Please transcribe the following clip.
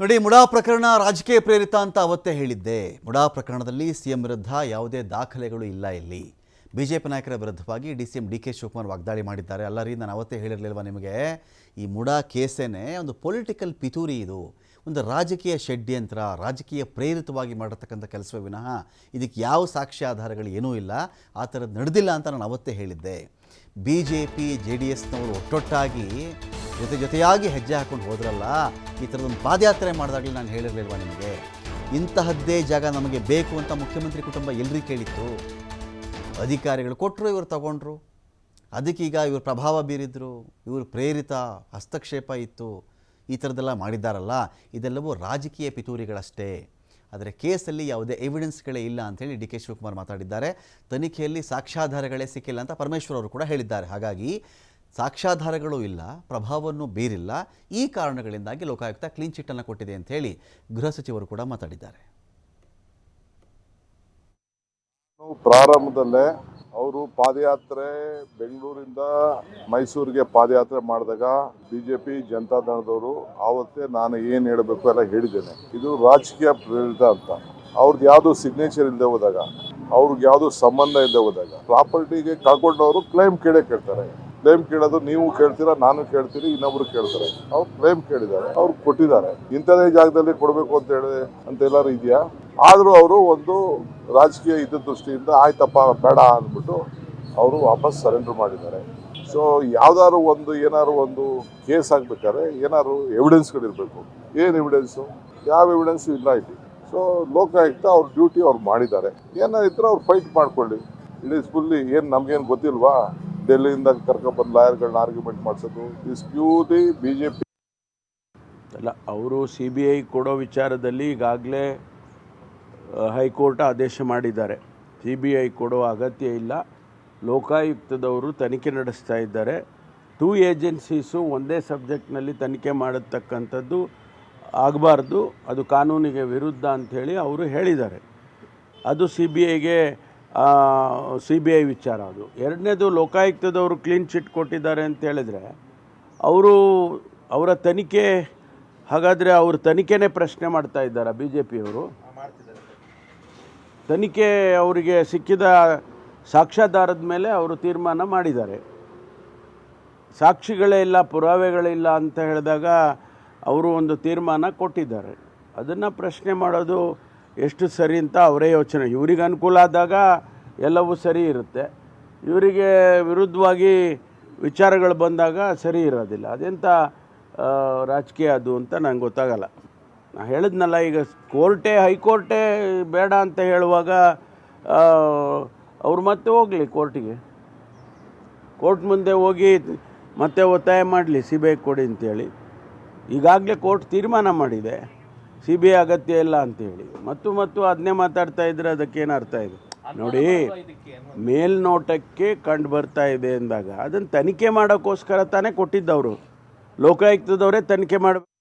ನೋಡಿ, ಮುಡಾ ಪ್ರಕರಣ ರಾಜಕೀಯ ಪ್ರೇರಿತ ಅಂತ ಅವತ್ತೇ ಹೇಳಿದ್ದೆ. ಮುಡಾ ಪ್ರಕರಣದಲ್ಲಿ ಸಿಎಂ ವಿರುದ್ಧ ಯಾವುದೇ ದಾಖಲೆಗಳು ಇಲ್ಲ ಇಲ್ಲಿ. ಬಿಜೆಪಿ ನಾಯಕರ ವಿರುದ್ಧವಾಗಿ D C M D K Shivakumar ವಾಗ್ದಾಳಿ ಮಾಡಿದ್ದಾರೆ. ಅಲ್ಲರಿ, ನಾನು ಅವತ್ತೇ ಹೇಳಿರಲಿಲ್ವ ನಿಮಗೆ? ಈ ಮುಡಾ ಕೇಸೇನೆ ಒಂದು ಪೊಲಿಟಿಕಲ್ ಪಿತೂರಿ ಇದು. ಒಂದು ರಾಜಕೀಯ ಷಡ್ಯಂತ್ರ, ರಾಜಕೀಯ ಪ್ರೇರಿತವಾಗಿ ಮಾಡಿರ್ತಕ್ಕಂಥ ಕೆಲಸವೇ ವಿನಃ ಇದಕ್ಕೆ ಯಾವ ಸಾಕ್ಷ್ಯ ಆಧಾರಗಳು ಏನೂ ಇಲ್ಲ. ಆ ಥರದ್ದು ನಡೆದಿಲ್ಲ ಅಂತ ನಾನು ಅವತ್ತೇ ಹೇಳಿದ್ದೆ. B J P J D ಎಸ್ನವರು ಒಟ್ಟೊಟ್ಟಾಗಿ ಜೊತೆ ಜೊತೆಯಾಗಿ ಹೆಜ್ಜೆ ಹಾಕೊಂಡು ಹೋದ್ರಲ್ಲ, ಈ ಥರದೊಂದು ಪಾದಯಾತ್ರೆ ಮಾಡಿದಾಗಲೇ ನಾನು ಹೇಳಿರಲಿಲ್ವ ನಿಮಗೆ? ಇಂತಹದ್ದೇ ಜಾಗ ನಮಗೆ ಬೇಕು ಅಂತ ಮುಖ್ಯಮಂತ್ರಿ ಕುಟುಂಬ ಎಲ್ಲರೂ ಕೇಳಿತ್ತು. ಅಧಿಕಾರಿಗಳು ಕೊಟ್ಟರು ಇವರು ತಗೊಂಡ್ರು. ಅದಕ್ಕೀಗ ಇವರು ಪ್ರಭಾವ ಬೀರಿದ್ರು, ಇವರು ಪ್ರೇರಿತ, ಹಸ್ತಕ್ಷೇಪ ಇತ್ತು. ಈ ಥರದ್ದೆಲ್ಲ ಮಾಡಿದ್ದಾರಲ್ಲ, ಇದೆಲ್ಲವೂ ರಾಜಕೀಯ ಪಿತೂರಿಗಳಷ್ಟೇ. ಆದರೆ ಕೇಸಲ್ಲಿ ಯಾವುದೇ ಎವಿಡೆನ್ಸ್ಗಳೇ ಇಲ್ಲ ಅಂತೇಳಿ ಡಿ ಕೆ ಶಿವಕುಮಾರ್ ಮಾತಾಡಿದ್ದಾರೆ. ತನಿಖೆಯಲ್ಲಿ ಸಾಕ್ಷ್ಯಾಧಾರಗಳೇ ಸಿಕ್ಕಿಲ್ಲ ಅಂತ ಪರಮೇಶ್ವರ್ ಅವರು ಕೂಡ ಹೇಳಿದ್ದಾರೆ. ಹಾಗಾಗಿ ಸಾಕ್ಷ್ಯಾಧಾರಗಳು ಇಲ್ಲ, ಪ್ರಭಾವವನ್ನು ಬೀರಿಲ್ಲ. ಈ ಕಾರಣಗಳಿಂದಾಗಿ ಲೋಕಾಯುಕ್ತ ಕ್ಲೀನ್ ಚಿಟ್ಟನ್ನು ಕೊಟ್ಟಿದೆ ಅಂತ ಹೇಳಿ ಗೃಹ ಸಚಿವರು ಕೂಡ ಮಾತಾಡಿದ್ದಾರೆ. ಪ್ರಾರಂಭದಲ್ಲೇ ಅವರು ಪಾದಯಾತ್ರೆ ಬೆಂಗಳೂರಿಂದ ಮೈಸೂರಿಗೆ ಪಾದಯಾತ್ರೆ ಮಾಡಿದಾಗ ಬಿಜೆಪಿ ಜನತಾದಳದವರು ಆವತ್ತೇ ನಾನು ಏನು ಹೇಳಬೇಕು ಎಲ್ಲ ಹೇಳಿದ್ದೇನೆ. ಇದು ರಾಜಕೀಯ ಪ್ರೇರಿತ ಅಂತ. ಅವ್ರದ್ದು ಯಾವುದು ಸಿಗ್ನೇಚರ್ ಇಲ್ಲದೆ ಹೋದಾಗ, ಅವ್ರಿಗೆ ಯಾವುದು ಸಂಬಂಧ ಇಲ್ಲದೆ ಹೋದಾಗ, ಪ್ರಾಪರ್ಟಿಗೆ ಕಳ್ಕೊಂಡವರು ಕ್ಲೈಮ್ ಕೇಳೇ ಕೇಳ್ತಾರೆ. ಕ್ಲೈಮ್ ಕೇಳೋದು, ನೀವು ಕೇಳ್ತೀರಾ, ನಾನು ಕೇಳ್ತೀನಿ, ಇನ್ನೊಬ್ರು ಕೇಳ್ತಾರೆ. ಅವ್ರು ಕ್ಲೇಮ್ ಕೇಳಿದ್ದಾರೆ, ಅವ್ರು ಕೊಟ್ಟಿದ್ದಾರೆ. ಇಂಥದೇ ಜಾಗದಲ್ಲಿ ಕೊಡಬೇಕು ಅಂತ ಹೇಳಿ, ಅಂತ ಎಲ್ಲರೂ ಇದೆಯಾ? ಆದರೂ ಅವರು ಒಂದು ರಾಜಕೀಯ ಇದ್ದ ದೃಷ್ಟಿಯಿಂದ ಆಯ್ತಪ್ಪ, ಬೇಡ ಅಂದ್ಬಿಟ್ಟು ಅವರು ವಾಪಸ್ ಸರೆಂಡರ್ ಮಾಡಿದ್ದಾರೆ. ಸೊ ಯಾವ್ದಾದ್ರು ಒಂದು, ಏನಾದ್ರು ಒಂದು ಕೇಸ್ ಆಗ್ಬೇಕಾದ್ರೆ, ಏನಾದ್ರು ಎವಿಡೆನ್ಸ್ಗಳಿರಬೇಕು ಏನು ಎವಿಡೆನ್ಸು ಯಾವ ಎವಿಡೆನ್ಸ್ ಇಲ್ಲ ಇಲ್ಲಿ. ಸೊ ಲೋಕಾಯುಕ್ತ ಅವ್ರ ಡ್ಯೂಟಿ ಅವ್ರು ಮಾಡಿದ್ದಾರೆ. ಏನಾದ್ರು ಅವ್ರು ಫೈಟ್ ಮಾಡ್ಕೊಳ್ಳಿ. ಈಸ್ ಫುಲ್ಲಿ ಏನು ನಮಗೇನು ಗೊತ್ತಿಲ್ವಾ? ಡೆಲ್ಲಿಯಿಂದ ಕರ್ಕೊಂಡ್ಬಂದು ಲಾಯರ್ಗಳನ್ನ ಆರ್ಗ್ಯುಮೆಂಟ್ ಮಾಡಿಸೋದು is purely B J P ಅಲ್ಲ, ಅವರು ಸಿ ಬಿ ಐ ಕೊಡೋ ವಿಚಾರದಲ್ಲಿ ಈಗಾಗಲೇ ಹೈಕೋರ್ಟ್ ಆದೇಶ ಮಾಡಿದ್ದಾರೆ. ಸಿ ಬಿ ಐ ಕೊಡೋ ಅಗತ್ಯ ಇಲ್ಲ. ಲೋಕಾಯುಕ್ತದವರು ತನಿಖೆ ನಡೆಸ್ತಾ ಇದ್ದಾರೆ. ಟೂ ಏಜೆನ್ಸೀಸು ಒಂದೇ ಸಬ್ಜೆಕ್ಟ್ನಲ್ಲಿ ತನಿಖೆ ಮಾಡತಕ್ಕಂಥದ್ದು ಆಗಬಾರ್ದು. ಅದು ಕಾನೂನಿಗೆ ವಿರುದ್ಧ ಅಂಥೇಳಿ ಅವರು ಹೇಳಿದ್ದಾರೆ. ಅದು ಸಿ ಬಿ ಐಗೆ ಸಿ ಬಿ ಐ ವಿಚಾರ ಅದು. ಎರಡನೇದು ಲೋಕಾಯುಕ್ತದವರು ಕ್ಲೀನ್ ಚಿಟ್ ಕೊಟ್ಟಿದ್ದಾರೆ ಅಂತ ಹೇಳಿದರೆ, ಅವರು, ಅವರ ತನಿಖೆ, ಹಾಗಾದರೆ ಅವ್ರ ತನಿಖೆನೇ ಪ್ರಶ್ನೆ ಮಾಡ್ತಾ ಇದ್ದಾರೆ ಬಿ ಜೆ ಪಿಯವರು ತನಿಖೆ ಅವರಿಗೆ ಸಿಕ್ಕಿದ ಸಾಕ್ಷ್ಯಾಧಾರದ ಮೇಲೆ ಅವರು ತೀರ್ಮಾನ ಮಾಡಿದ್ದಾರೆ. ಸಾಕ್ಷಿಗಳೇ ಇಲ್ಲ ಪುರಾವೆಗಳಿಲ್ಲ ಅಂತ ಹೇಳಿದಾಗ ಅವರು ಒಂದು ತೀರ್ಮಾನ ಕೊಟ್ಟಿದ್ದಾರೆ. ಅದನ್ನು ಪ್ರಶ್ನೆ ಮಾಡೋದು ಎಷ್ಟು ಸರಿ ಅಂತ ಅವರೇ ಯೋಚನೆ. ಇವರಿಗೆ ಅನುಕೂಲ ಆದಾಗ ಎಲ್ಲವೂ ಸರಿ ಇರುತ್ತೆ. ಇವರಿಗೆ ವಿರುದ್ಧವಾಗಿ ವಿಚಾರಗಳು ಬಂದಾಗ ಸರಿ ಇರೋದಿಲ್ಲ. ಅದೆಂಥ ರಾಜಕೀಯ ಅದು ಅಂತ ನಂಗೆ ಗೊತ್ತಾಗಲ್ಲ. ನಾ ಹೇಳಿದ್ನಲ್ಲ, ಈಗ ಕೋರ್ಟೇ, ಹೈಕೋರ್ಟೇ ಬೇಡ ಅಂತ ಹೇಳುವಾಗ ಅವ್ರು ಮತ್ತೆ ಹೋಗಲಿ ಕೋರ್ಟಿಗೆ. ಕೋರ್ಟ್ ಮುಂದೆ ಹೋಗಿ ಮತ್ತೆ ಒತ್ತಾಯ ಮಾಡಲಿ ಸಿ ಬಿ ಐ ಕೊಡಿ ಅಂತೇಳಿ. ಈಗಾಗಲೇ ಕೋರ್ಟ್ ತೀರ್ಮಾನ ಮಾಡಿದೆ. ಸಿ ಬಿ ಐ ಅಗತ್ಯ ಇಲ್ಲ ಅಂತೇಳಿ. ಮತ್ತು ಮತ್ತು ಅದನ್ನೇ ಮಾತಾಡ್ತಾ ಇದ್ರೆ ಅದಕ್ಕೇನು ಅರ್ಥ ಇದೆ? ನೋಡಿ ಮೇಲ್ನೋಟಕ್ಕೆ ಕಂಡು ಬರ್ತಾ ಇದೆ ಅಂದಾಗ ಅದನ್ನು ತನಿಖೆ ಮಾಡೋಕ್ಕೋಸ್ಕರ ತಾನೇ ಕೊಟ್ಟಿದ್ದವರು. ಲೋಕಾಯುಕ್ತದವರೇ ತನಿಖೆ ಮಾಡಬೇಕು